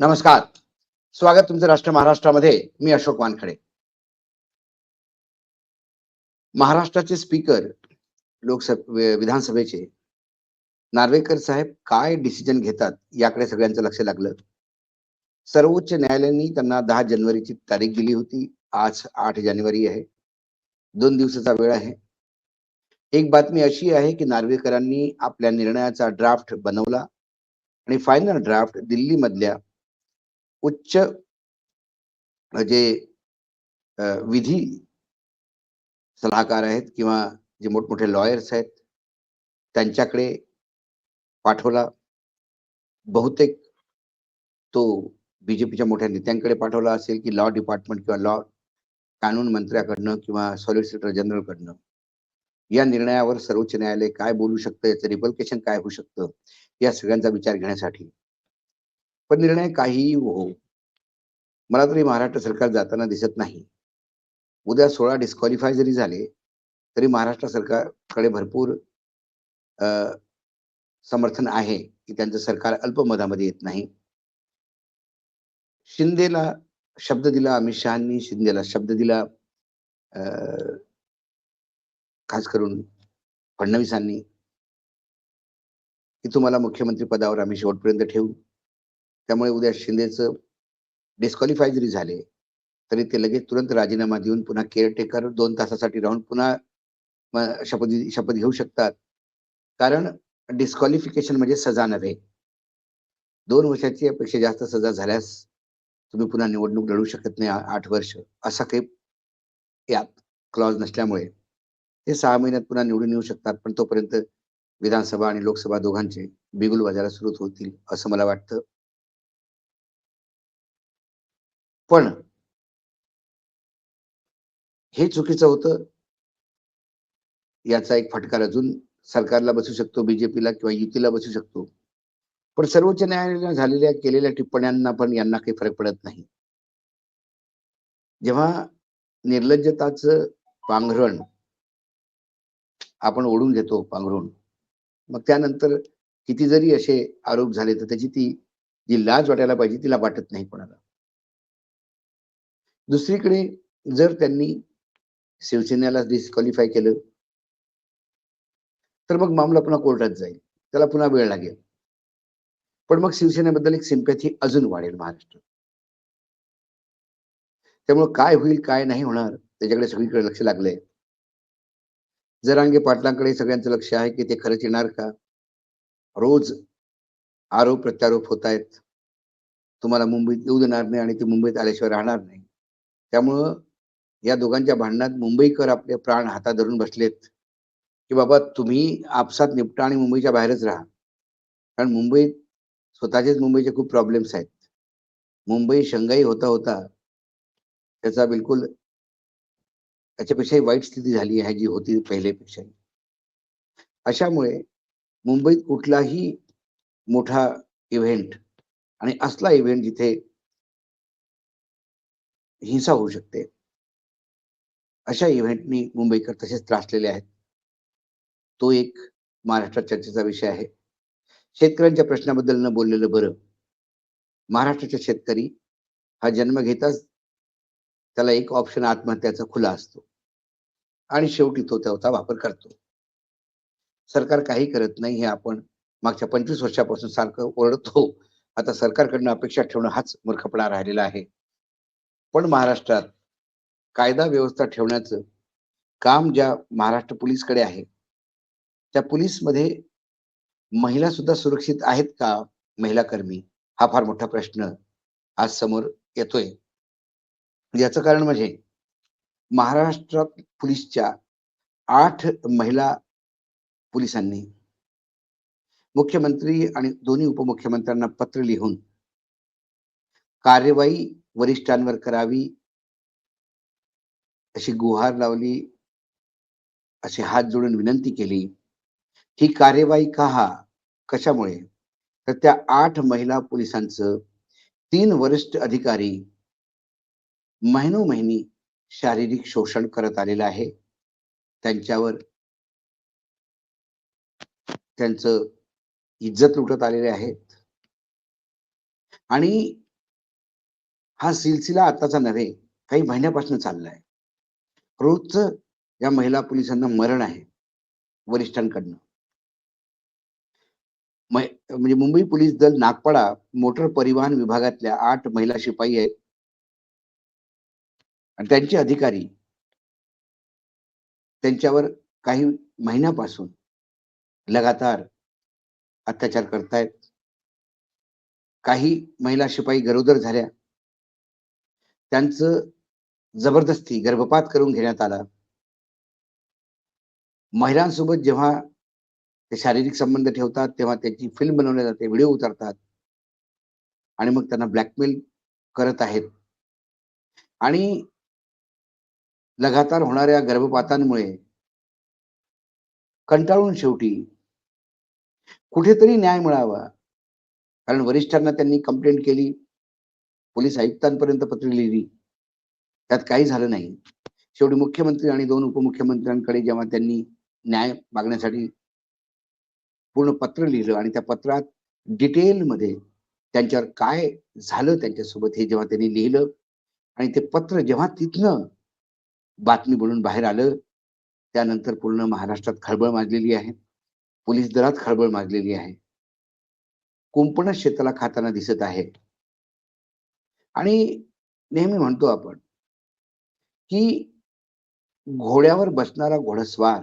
नमस्कार. स्वागत तुमचं राष्ट्र महाराष्ट्रामध्ये. मी अशोक वानखडे. महाराष्ट्राचे स्पीकर लोकसभे विधानसभेचे नार्वेकर साहेब काय डिसिजन घेतात याकडे सगळ्यांचं लक्ष लागलं. सर्वोच्च न्यायालयाने त्यांना दहा जानेवारीची तारीख दिली होती. आज आठ जानेवारी आहे. दोन दिवसाचा वेळ आहे. एक बातमी अशी आहे की नार्वेकरांनी आपल्या निर्णयाचा ड्राफ्ट बनवला आणि फायनल ड्राफ्ट दिल्ली मधल्या उच्च म्हणजे, जे विधी सल्लागार आहेत किंवा जे मोठमोठे लॉयर्स आहेत त्यांच्याकडे पाठवला. बहुतेक तो बीजेपीच्या मोठ्या नेत्यांकडे पाठवला असेल की लॉ डिपार्टमेंट किंवा लॉ कानून मंत्र्याकडनं किंवा सॉलिसिटर जनरलकडनं या निर्णयावर सर्वोच्च न्यायालय काय बोलू शकतं याचं रिपल्केशन काय होऊ शकतं या सगळ्यांचा विचार घेण्यासाठी. पण निर्णय काहीही हो मला तरी महाराष्ट्र सरकार जाताना दिसत नाही. उद्या सोळा डिस्क्वालिफाय जरी झाले तरी महाराष्ट्र सरकारकडे भरपूर समर्थन आहे की त्यांचं सरकार अल्पमतामध्ये येत नाही. शिंदेला शब्द दिला अमित शहानी शिंदेला शब्द दिला खास करून फडणवीसांनी की तुम्हाला मुख्यमंत्री पदावर आम्ही शेवटपर्यंत ठेवू. त्यामुळे उद्या शिंदेचं डिस्क्वालिफाय जरी झाले तरी ते लगेच तुरंत राजीनामा देऊन पुन्हा केअरटेकर दोन तासासाठी राहून पुन्हा शपथ शपथ घेऊ शकतात. कारण डिस्क्वालिफिकेशन म्हणजे सजा नव्हे. दोन वर्षाची अपेक्षा जास्त सजा झाल्यास तुम्ही पुन्हा निवडणूक लढू शकत नाही आठ वर्ष. असा काही यात क्लॉज नसल्यामुळे ते सहा महिन्यात पुन्हा निवडून येऊ शकतात पण तोपर्यंत विधानसभा आणि लोकसभा दोघांचे बिगुल वाजायला सुरू होतील असं मला वाटतं. पण हे चुकीचं होतं. याचा एक फटकार अजून सरकारला बसू शकतो बीजेपीला किंवा युतीला बसू शकतो. पण सर्वोच्च न्यायालयाने झालेल्या केलेल्या टिप्पण्यांना पण यांना काही फरक पडत नाही. जेव्हा निर्लज्जताचं पांघरण आपण ओढून घेतो पांघरून मग त्यानंतर किती जरी असे आरोप झाले तर त्याची ती जी लाज वाटायला पाहिजे तिला वाटत नाही कोणाला. दुसरीकडे जर त्यांनी शिवसेनेला डिस्क्वालिफाय केलं तर मग मामला पुन्हा कोर्टात जाईल. त्याला पुन्हा वेळ लागेल. पण मग शिवसेनेबद्दल एक सिम्पॅथी अजून वाढेल महाराष्ट्र. त्यामुळे काय होईल काय नाही होणार त्याच्याकडे सगळीकडे लक्ष लागलंय. जरांगे पाटलांकडे सगळ्यांचं लक्ष आहे की ते खरंच येणार का? रोज आरोप प्रत्यारोप होत आहेत तुम्हाला मुंबईत येऊ देणार नाही आणि ते मुंबईत आल्याशिवाय राहणार नाही. त्यामुळं या दोघांच्या भांडणात मुंबईकर आपले प्राण हातात धरून बसलेत की बाबा तुम्ही आपसात निपटा आणि मुंबईच्या बाहेरच राहा. कारण मुंबईत स्वतःचेच मुंबईचे खूप प्रॉब्लेम्स आहेत. मुंबई शंघाई होता होता त्याचा बिलकुल त्याच्यापेक्षाही वाईट स्थिती झाली आहे जी होती पहिलेपेक्षाही अशामुळे मुंबईत कुठलाही मोठा इव्हेंट आणि असला इव्हेंट जिथे हिंसा होऊ शकते. अशा इव्हेंटनी मुंबईकर तसेच त्रासलेले आहेत. तो एक महाराष्ट्रात चर्चेचा विषय आहे. शेतकऱ्यांच्या प्रश्नाबद्दल न बोललेलं बरं. महाराष्ट्राचा शेतकरी हा जन्म घेताच त्याला एक ऑप्शन आत्महत्याचा खुला असतो. आणि शेवटी तो त्याचा वापर करतो. सरकार काही करत नाही हे आपण मागच्या पंचवीस वर्षापासून सारखं ओरडतो. आता सरकारकडनं अपेक्षा ठेवणं हाच मूर्खपणा राहिलेला आहे. पण महाराष्ट्रात कायदा व्यवस्था ठेवण्याचं काम ज्या महाराष्ट्र पोलीसकडे आहे त्या पोलीसमध्ये महिला सुद्धा सुरक्षित आहेत का महिला कर्मी? हा फार मोठा प्रश्न आज समोर येतोय. याचं कारण म्हणजे महाराष्ट्रात पोलीसच्या आठ महिला पोलिसांनी मुख्यमंत्री आणि दोन्ही उपमुख्यमंत्र्यांना पत्र लिहून कार्यवाही वरिष्ठांवर करावी अशी गुहार लावली असे हात जोडून विनंती केली ही कार्यवाही का हा? कशामुळे? तर त्या आठ महिला पोलिसांचं तीन वरिष्ठ अधिकारी महिनो महिनी शारीरिक शोषण करत आलेलं आहे. त्यांच्यावर त्यांचं इज्जत लुटत आलेले आहेत. आणि हा सिलसिला आताचा नव्हे काही महिन्यापासून चाललाय. रोजच या महिला पोलिसांना मरण आहे वरिष्ठांकडनं. म्हणजे मुंबई पोलीस दल नागपाडा मोटर परिवहन विभागातल्या आठ महिला शिपाई आहेत. आणि त्यांचे अधिकारी त्यांच्यावर काही महिन्यापासून लगातार अत्याचार करतायत. काही महिला शिपाई गरोदर झाल्या. त्यांचं जबरदस्ती गर्भपात करून घेण्यात आला. महिलांसोबत जेव्हा ते शारीरिक संबंध ठेवतात तेव्हा त्याची फिल्म बनवली जाते व्हिडिओ उतरतात. आणि मग त्यांना ब्लॅकमेल करत आहेत. आणि लगातार होणाऱ्या गर्भपातांमुळे कंटाळून शेवटी कुठेतरी न्याय मिळावा. कारण वरिष्ठांना त्यांनी कंप्लेंट केली. पोलीस आयुक्तांपर्यंत पत्र लिहिली. त्यात काही झालं नाही. शेवटी मुख्यमंत्री आणि दोन उपमुख्यमंत्र्यांकडे जेव्हा त्यांनी न्याय मागण्यासाठी पूर्ण पत्र लिहिलं आणि त्या पत्रात डिटेलमध्ये त्यांच्यावर काय झालं त्यांच्यासोबत हे जेव्हा त्यांनी लिहिलं आणि ते पत्र जेव्हा तिथनं बातमी बनून बाहेर आलं त्यानंतर पूर्ण महाराष्ट्रात खळबळ माजलेली आहे. पोलीस दलात खळबळ माजलेली आहे. कुंपणच शेताला खाताना दिसत आहे. आणि नेहमी म्हणतो आपण की घोड्यावर बसणारा घोडस्वार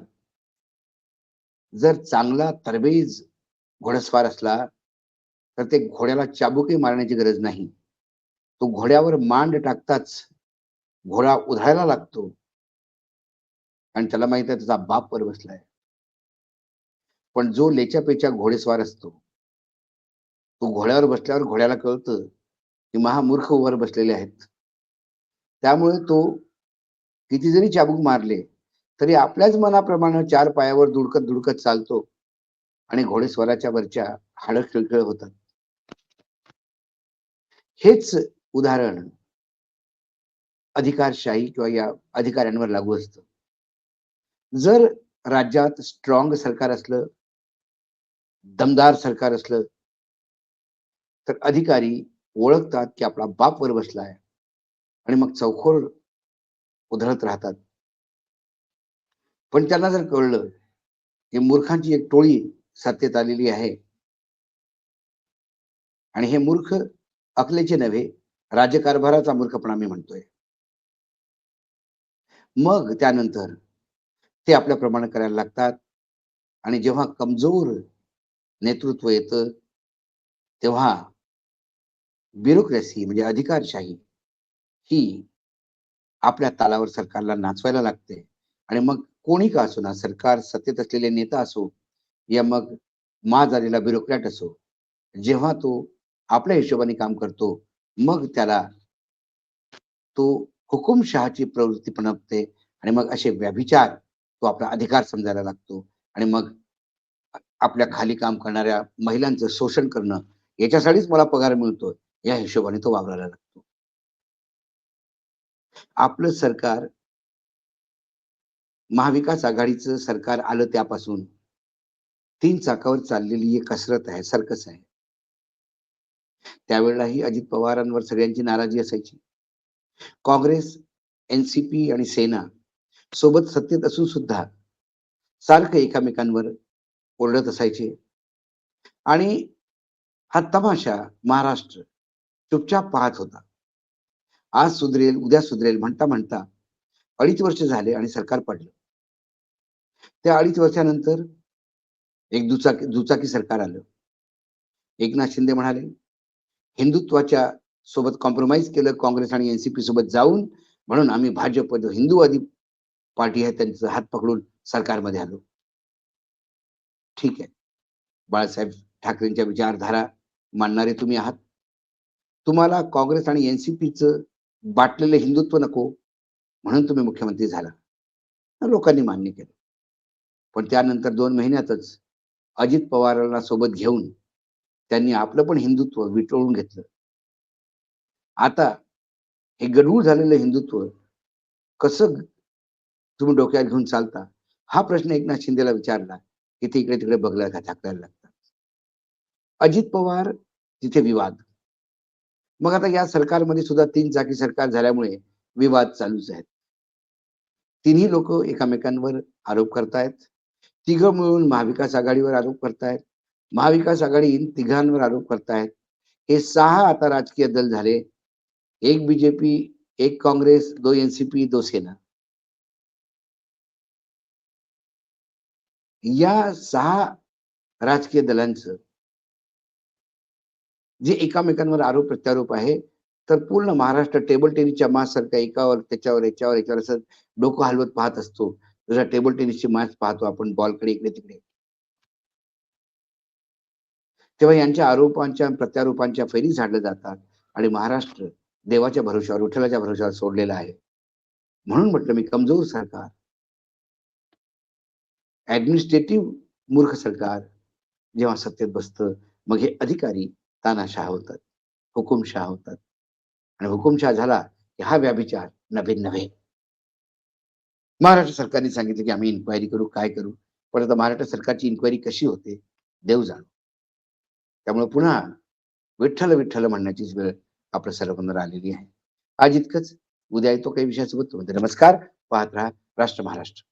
जर चांगला तरबेज घोडस्वार असला तर ते घोड्याला चाबुके मारण्याची गरज नाही. तो घोड्यावर मांड टाकताच घोडा उधळायला लागतो. आणि त्याला माहीत आहे त्याचा बाप वर बसलाय पण जो लेच्या घोडेस्वार असतो तो घोड्यावर बसल्यावर घोड्याला कळतं की महामूर्ख वर बसलेले आहेत. त्यामुळे तो किती जरी चाबूक मारले तरी आपल्याच मनाप्रमाणे चार पायावर दुडकत दुडकत चालतो आणि घोडेस्वराच्या वरच्या हाड खिळखिळ होतात. हेच उदाहरण अधिकारशाही किंवा या अधिकाऱ्यांवर लागू असतं. जर राज्यात स्ट्रॉंग सरकार असलं दमदार सरकार असलं तर अधिकारी ओळखतात की आपला बाप वर बसलाय आणि मग चौखोर उधळत राहतात. पण त्यांना जर कळलं की मूर्खांची एक टोळी सत्तेत आलेली आहे. आणि हे मूर्ख अकलेचे नव्हे राज्यकारभाराचा मूर्खपणा मी म्हणतोय. मग त्यानंतर ते आपल्याप्रमाणे करायला लागतात आणि जेव्हा कमजोर नेतृत्व येतं तेव्हा ब्युरोक्रेसी म्हणजे अधिकारशाही ही आपल्या तालावर सरकारला नाचवायला लागते. आणि मग कोणी का असो ना सरकार सत्तेत असलेले नेता असो या मग मा झालेला ब्युरोक्रॅट असो जेव्हा तो आपल्या हिशोबाने काम करतो मग त्याला तो हुकुमशहाची प्रवृत्ती पणपते आणि मग असे व्याभिचार तो आपला अधिकार समजायला लागतो. आणि मग आपल्या खाली काम करणाऱ्या महिलांचं शोषण करणं याच्यासाठीच मला पगार मिळतो या हिशोबाने तो वावरायला लागतो. आपलं सरकार महाविकास आघाडीचं सरकार आलं त्यापासून तीन चाकावर चाललेली एक कसरत आहे सर्कस आहे. त्यावेळेलाही अजित पवारांवर सगळ्यांची नाराजी असायची. काँग्रेस एनसीपी आणि सेना सोबत सत्तेत असून सुद्धा सारखं एकमेकांवर ओरडत असायचे. आणि हा तमाशा महाराष्ट्र चुपचाप पाहत होता. आज सुधरेल उद्या सुधरेल म्हणता म्हणता अडीच वर्ष झाले आणि सरकार पडलं. त्या अडीच वर्षानंतर एक दुचाकी दुचाकी सरकार आलं. एकनाथ शिंदे म्हणाले हिंदुत्वाच्या सोबत कॉम्प्रोमाइज केलं काँग्रेस आणि एनसीपी सोबत जाऊन म्हणून आम्ही भाजप जो हिंदूवादी पार्टी आहे त्यांचा हात पकडून सरकारमध्ये आलो. ठीक आहे. बाळासाहेब ठाकरेंच्या विचारधारा मानणारे तुम्ही आहात. तुम्हाला काँग्रेस आणि एनसीपीचं बाटलेलं हिंदुत्व नको म्हणून तुम्ही मुख्यमंत्री झाला. लोकांनी मान्य केलं. पण त्यानंतर दोन महिन्यातच अजित पवारांना सोबत घेऊन त्यांनी आपलं पण हिंदुत्व विटळून घेतलं. आता हे गडूळ झालेलं हिंदुत्व कसं तुम्ही डोक्यात घेऊन चालता? हा प्रश्न एकनाथ शिंदेला विचारला की ते इकडे तिकडे बघला का ठाकरायला लागतात. अजित पवार तिथे विवाद. मग आता या सरकारमध्ये सुद्धा तीन चाकी सरकार झाल्यामुळे विवाद चालूच आहेत. तिन्ही लोक एकामेकांवर आरोप करतायत. तिघं मिळून महाविकास आघाडीवर आरोप करतायत. महाविकास आघाडी तिघांवर आरोप करतायत. हे सहा आता राजकीय दल झाले. एक बीजेपी एक काँग्रेस दो एनसीपी दो सेना. या सहा राजकीय दलांचं जे एकामेकांवर आरोप प्रत्यारोप आहे तर पूर्ण महाराष्ट्र टेबल टेनिसच्या मॅच सारख्या एकावर त्याच्यावर याच्यावर याच्यावर असं डोकं हलवत पाहत असतो. जसा टेबल टेनिसची मॅच पाहतो आपण बॉलकडे इकडे तिकडे. तेव्हा यांच्या आरोपांच्या प्रत्यारोपांच्या फैरी झाडल्या जातात आणि महाराष्ट्र देवाच्या भरोश्यावर विठ्ठलाच्या भरोश्यावर सोडलेला आहे. म्हणून म्हटलं मी कमजोर सरकार ऍडमिनिस्ट्रेटिव्ह मूर्ख सरकार जेव्हा सत्तेत बसतं मग हे अधिकारी तानाशाह होतात हुकुमशाह होतात. आणि हुकुमशाह झाला की हा व्याभिचार नव्हे नव्हे. महाराष्ट्र सरकारने सांगितलं की आम्ही इन्क्वायरी करू काय करू? पण आता महाराष्ट्र सरकारची इन्क्वायरी कशी होते? देव जाणो. त्यामुळे पुन्हा विठ्ठल विठ्ठल म्हणण्याचीच वेळ आपल्या सर्वांना आलेली आहे. आज इतकंच. उद्या येतो काही विषयासोबत. नमस्कार. पाहत राहा राष्ट्र महाराष्ट्र.